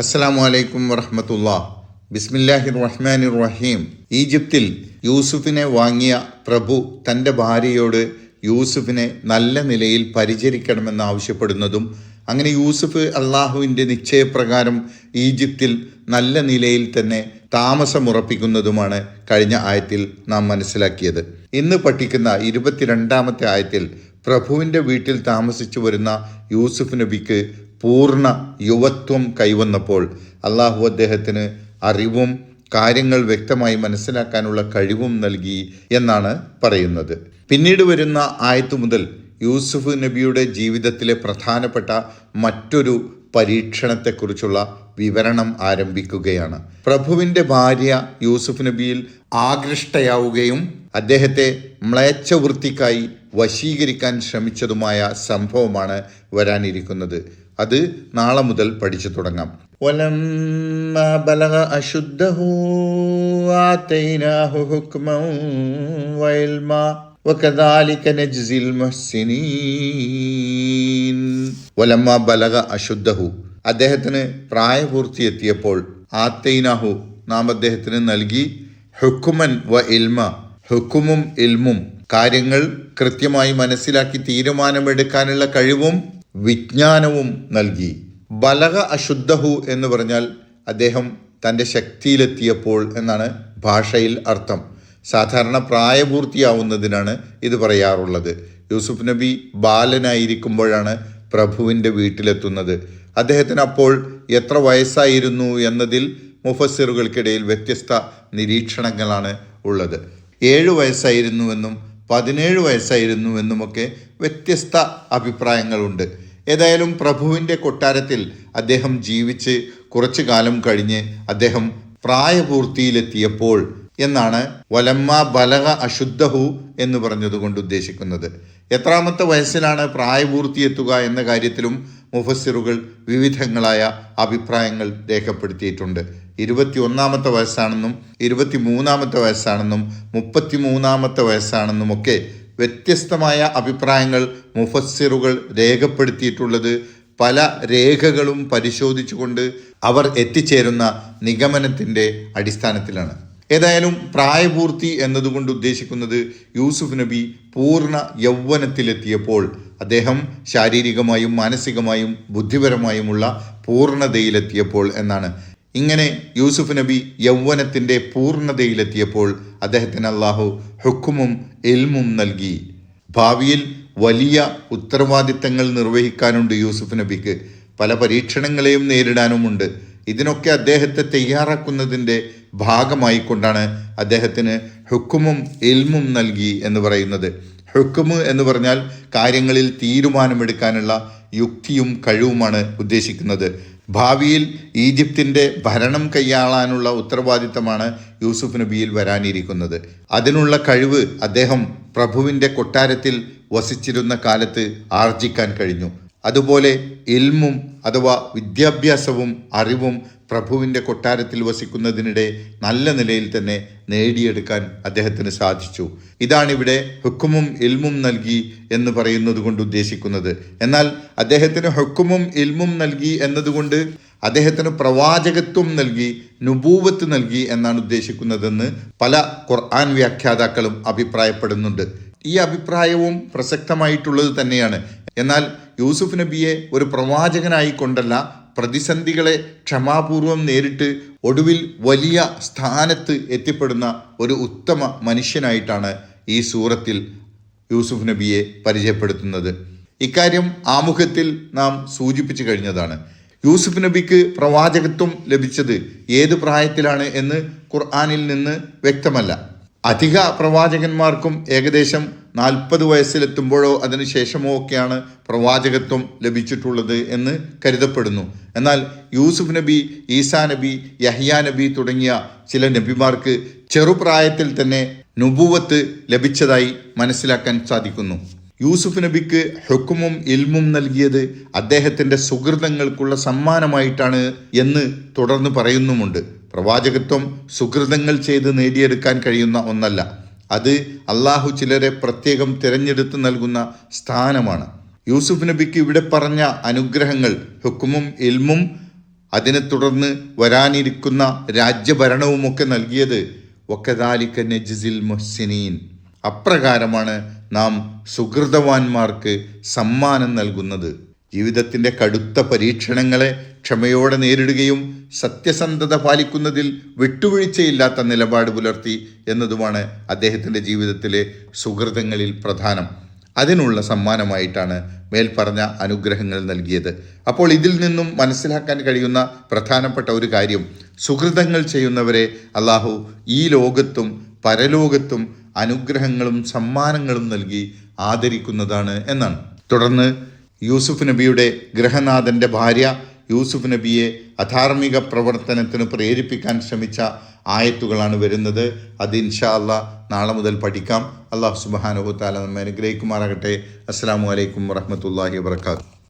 അസ്സലാമു അലൈക്കും വറഹമത്തുള്ള. ബിസ്മില്ലാഹിർ റഹ്മാൻ റഹീം ഈജിപ്തിൽ യൂസുഫിനെ വാങ്ങിയ പ്രഭു തന്റെ ഭാര്യയോട് യൂസുഫിനെ നല്ല നിലയിൽ പരിചരിക്കണമെന്ന് ആവശ്യപ്പെടുന്നതും അങ്ങനെ യൂസുഫ് അള്ളാഹുവിന്റെ നിശ്ചയപ്രകാരം ഈജിപ്തിൽ നല്ല നിലയിൽ തന്നെ താമസമുറപ്പിക്കുന്നതുമാണ് കഴിഞ്ഞ ആയത്തിൽ നാം മനസ്സിലാക്കിയത്. ഇന്ന് പഠിക്കുന്ന ഇരുപത്തിരണ്ടാമത്തെ ആയത്തിൽ പ്രഭുവിന്റെ വീട്ടിൽ താമസിച്ചു വരുന്ന യൂസുഫ് നബിക്ക് പൂർണ യുവത്വം കൈവന്നപ്പോൾ അള്ളാഹു അദ്ദേഹത്തിന് അറിവും കാര്യങ്ങൾ വ്യക്തമായി മനസ്സിലാക്കാനുള്ള കഴിവും നൽകി എന്നാണ് പറയുന്നത്. പിന്നീട് വരുന്ന ആയത്തു മുതൽ യൂസുഫ് നബിയുടെ ജീവിതത്തിലെ പ്രധാനപ്പെട്ട മറ്റൊരു പരീക്ഷണത്തെക്കുറിച്ചുള്ള വിവരണം ആരംഭിക്കുകയാണ്. പ്രഭുവിന്റെ ഭാര്യ യൂസുഫ് നബിയിൽ ആകൃഷ്ടയാവുകയും അദ്ദേഹത്തെ മ്ലേച്ഛവൃത്തിക്കായി വശീകരിക്കാൻ ശ്രമിച്ചതുമായ സംഭവമാണ് വരാനിരിക്കുന്നത്. അത് നാളെ മുതൽ പഠിച്ചു തുടങ്ങാം. ബലഗ ബലഗ അദ്ദേഹത്തിന് പ്രായപൂർത്തി എത്തിയപ്പോൾ ആത്തൈനാഹു നാം അദ്ദേഹത്തിന് നൽകി ഹുക്കുമൻ വ ഇൽമ. ഹുക്കുമും ഇൽമും കാര്യങ്ങൾ കൃത്യമായി മനസ്സിലാക്കി തീരുമാനമെടുക്കാനുള്ള കഴിവും വിജ്ഞാനവും നൽകി. ബലക അശുദ്ധഹു എന്ന് പറഞ്ഞാൽ അദ്ദേഹം തന്റെ ശക്തിയിലെത്തിയപ്പോൾ എന്നാണ് ഭാഷയിൽ അർത്ഥം. സാധാരണ പ്രായപൂർത്തിയാവുന്നതിനാണ് ഇത് പറയാറുള്ളത്. യൂസുഫ് നബി ബാലനായിരിക്കുമ്പോഴാണ് പ്രഭുവിന്റെ വീട്ടിലെത്തുന്നത്. അദ്ദേഹത്തിന് അപ്പോൾ എത്ര വയസ്സായിരുന്നു എന്നതിൽ മുഫസ്സിറുകൾക്കിടയിൽ വ്യത്യസ്ത നിരീക്ഷണങ്ങളാണ് ഉള്ളത്. ഏഴ് വയസ്സായിരുന്നുവെന്നും പതിനേഴ് വയസ്സായിരുന്നുവെന്നുമൊക്കെ വ്യത്യസ്ത അഭിപ്രായങ്ങളുണ്ട്. ഏതായാലും പ്രഭുവിന്റെ കൊട്ടാരത്തിൽ അദ്ദേഹം ജീവിച്ച് കുറച്ചു കാലം കഴിഞ്ഞ് അദ്ദേഹം പ്രായപൂർത്തിയിലെത്തിയപ്പോൾ എന്നാണ് വലമ്മ ബലക അശുദ്ധഹു എന്ന് പറഞ്ഞതുകൊണ്ട് ഉദ്ദേശിക്കുന്നത്. എത്രാമത്തെ വയസ്സിലാണ് പ്രായപൂർത്തിയെത്തുക എന്ന കാര്യത്തിലും മുഫസ്സിറുകൾ വിവിധങ്ങളായ അഭിപ്രായങ്ങൾ രേഖപ്പെടുത്തിയിട്ടുണ്ട്. ഇരുപത്തി ഒന്നാമത്തെ വയസ്സാണെന്നും ഇരുപത്തി മൂന്നാമത്തെ വയസ്സാണെന്നും മുപ്പത്തി മൂന്നാമത്തെ വയസ്സാണെന്നും ഒക്കെ വ്യത്യസ്തമായ അഭിപ്രായങ്ങൾ മുഫസ്സിറുകൾ രേഖപ്പെടുത്തിയിട്ടുള്ളത് പല രേഖകളും പരിശോധിച്ചുകൊണ്ട് അവർ എത്തിച്ചേരുന്ന നിഗമനത്തിന്റെ അടിസ്ഥാനത്തിലാണ്. ഏതായാലും പ്രായപൂർത്തി എന്നതുകൊണ്ട് ഉദ്ദേശിക്കുന്നത് യൂസുഫ് നബി പൂർണ യൗവനത്തിലെത്തിയപ്പോൾ അദ്ദേഹം ശാരീരികമായും മാനസികമായും ബുദ്ധിപരമായുമുള്ള പൂർണതയിലെത്തിയപ്പോൾ എന്നാണ്. ഇങ്ങനെ യൂസുഫ് നബി യൗവനത്തിന്റെ പൂർണതയിലെത്തിയപ്പോൾ അദ്ദേഹത്തിന് അള്ളാഹു ഹുക്കുമും എൽമും നൽകി. ഭാവിയിൽ വലിയ ഉത്തരവാദിത്തങ്ങൾ നിർവഹിക്കാനുണ്ട് യൂസുഫ് നബിക്ക്. പല പരീക്ഷണങ്ങളെയും നേരിടാനുമുണ്ട്. ഇതിനൊക്കെ അദ്ദേഹത്തെ തയ്യാറാക്കുന്നതിന്റെ ഭാഗമായിക്കൊണ്ടാണ് അദ്ദേഹത്തിന് ഹുക്കുമും ഇൽമും നൽകി എന്ന് പറയുന്നത്. ഹുക്കുമ് എന്ന് പറഞ്ഞാൽ കാര്യങ്ങളിൽ തീരുമാനമെടുക്കാനുള്ള യുക്തിയും കഴിവുമാണ് ഉദ്ദേശിക്കുന്നത്. ഭാവിയിൽ ഈജിപ്തിന്റെ ഭരണം കൈയാളാനുള്ള ഉത്തരവാദിത്തമാണ് യൂസുഫ് നബിയിൽ വരാനിരിക്കുന്നത്. അതിനുള്ള കഴിവ് അദ്ദേഹം പ്രഭുവിന്റെ കൊട്ടാരത്തിൽ വസിച്ചിരുന്ന കാലത്ത് ആർജിക്കാൻ കഴിഞ്ഞു. അതുപോലെ ഇൽമും അഥവാ വിദ്യാഭ്യാസവും അറിവും പ്രഭുവിന്റെ കൊട്ടാരത്തിൽ വസിക്കുന്നതിനിടെ നല്ല നിലയിൽ തന്നെ നേടിയെടുക്കാൻ അദ്ദേഹത്തിന് സാധിച്ചു. ഇതാണിവിടെ ഹുക്കുമും ഇൽമും നൽകി എന്ന് പറയുന്നത് കൊണ്ട് ഉദ്ദേശിക്കുന്നത്. എന്നാൽ അദ്ദേഹത്തിന് ഹുക്കുമും ഇൽമും നൽകി എന്നതുകൊണ്ട് അദ്ദേഹത്തിന് പ്രവാചകത്വം നൽകി നുബൂവത്ത് നൽകി എന്നാണ് ഉദ്ദേശിക്കുന്നതെന്ന് പല ഖുർആൻ വ്യാഖ്യാതാക്കളും അഭിപ്രായപ്പെടുന്നുണ്ട്. ഈ അഭിപ്രായവും പ്രസക്തമായിട്ടുള്ളത് തന്നെയാണ്. എന്നാൽ യൂസുഫ് നബിയെ ഒരു പ്രവാചകനായി കൊണ്ടല്ല പ്രതിസന്ധികളെ ക്ഷമാപൂർവം നേരിട്ട് ഒടുവിൽ വലിയ സ്ഥാനത്ത് എത്തിപ്പെടുന്ന ഒരു ഉത്തമ മനുഷ്യനായിട്ടാണ് ഈ സൂറത്തിൽ യൂസുഫ് നബിയെ പരിചയപ്പെടുത്തുന്നത്. ഇക്കാര്യം ആമുഖത്തിൽ നാം സൂചിപ്പിച്ചു കഴിഞ്ഞതാണ്. യൂസുഫ് നബിക്ക് പ്രവാചകത്വം ലഭിച്ചത് ഏത് പ്രായത്തിലാണ് എന്ന് ഖുർആാനിൽ നിന്ന് വ്യക്തമല്ല. അധിക പ്രവാചകന്മാർക്കും ഏകദേശം നാൽപ്പത് വയസ്സിലെത്തുമ്പോഴോ അതിനുശേഷമോ ഒക്കെയാണ് പ്രവാചകത്വം ലഭിച്ചിട്ടുള്ളത് എന്ന് കരുതപ്പെടുന്നു. എന്നാൽ യൂസുഫ് നബി ഈസാ നബി യഹ്യാ നബി തുടങ്ങിയ ചില നബിമാർക്ക് ചെറുപ്രായത്തിൽ തന്നെ നുബൂവത്ത് ലഭിച്ചതായി മനസ്സിലാക്കാൻ സാധിക്കുന്നു. യൂസുഫ് നബിക്ക് ഹുക്കുമും ഇൽമും നൽകിയത് അദ്ദേഹത്തിന്റെ സുഹൃതങ്ങൾക്കുള്ള സമ്മാനമായിട്ടാണ് എന്ന് തുടർന്ന് പറയുന്നുമുണ്ട്. പ്രവാചകത്വം സുഹൃതങ്ങൾ ചെയ്ത് നേടിയെടുക്കാൻ കഴിയുന്ന ഒന്നല്ല. അത് അള്ളാഹു ചിലരെ പ്രത്യേകം തിരഞ്ഞെടുത്ത് നൽകുന്ന സ്ഥാനമാണ്. യൂസുഫ് നബിക്ക് ഇവിടെ പറഞ്ഞ അനുഗ്രഹങ്ങൾ ഹുക്കുമും ഇൽമും അതിനെ തുടർന്ന് വരാനിരിക്കുന്ന രാജ്യഭരണവുമൊക്കെ നൽകിയത് ഒക്കദാലിക്ക നജിസിൽ മൊഹ്സിനീൻ. അപ്രകാരമാണ് നാം സുഹൃതവാന്മാർക്ക് സമ്മാനം നൽകുന്നത്. ജീവിതത്തിന്റെ കടുത്ത പരീക്ഷണങ്ങളെ ക്ഷമയോടെ നേരിടുകയും സത്യസന്ധത പാലിക്കുന്നതിൽ വിട്ടുവീഴ്ചയില്ലാത്ത നിലപാട് പുലർത്തി എന്നതുമാണ് അദ്ദേഹത്തിന്റെ ജീവിതത്തിലെ സുഹൃതങ്ങളിൽ പ്രധാനം. അതിനുള്ള സമ്മാനമായിട്ടാണ് മേൽപ്പറഞ്ഞ അനുഗ്രഹങ്ങൾ നൽകിയത്. അപ്പോൾ ഇതിൽ നിന്നും മനസ്സിലാക്കാൻ കഴിയുന്ന പ്രധാനപ്പെട്ട ഒരു കാര്യം സുഹൃതങ്ങൾ ചെയ്യുന്നവരെ അള്ളാഹു ഈ ലോകത്തും പരലോകത്തും അനുഗ്രഹങ്ങളും സമ്മാനങ്ങളും നൽകി ആദരിക്കുന്നതാണ് എന്നാണ്. തുടർന്ന് യൂസുഫ് നബിയുടെ ഗ്രഹനാഥന്റെ ഭാര്യ യൂസുഫ് നബിയെ അധാർമിക പ്രവർത്തനത്തിന് പ്രേരിപ്പിക്കാൻ ശ്രമിച്ച ആയത്തുകളാണ് വരുന്നത്. അത് ഇൻഷാ അല്ല നാളെ മുതൽ പഠിക്കാം. അള്ളാഹു സുബാനുഹു താല നമ്മെ അനുഗ്രഹിക്കുമാറാകട്ടെ. അസ്സാം വലൈക്കും വറഹമത്തല്ലാഹി വാത്തു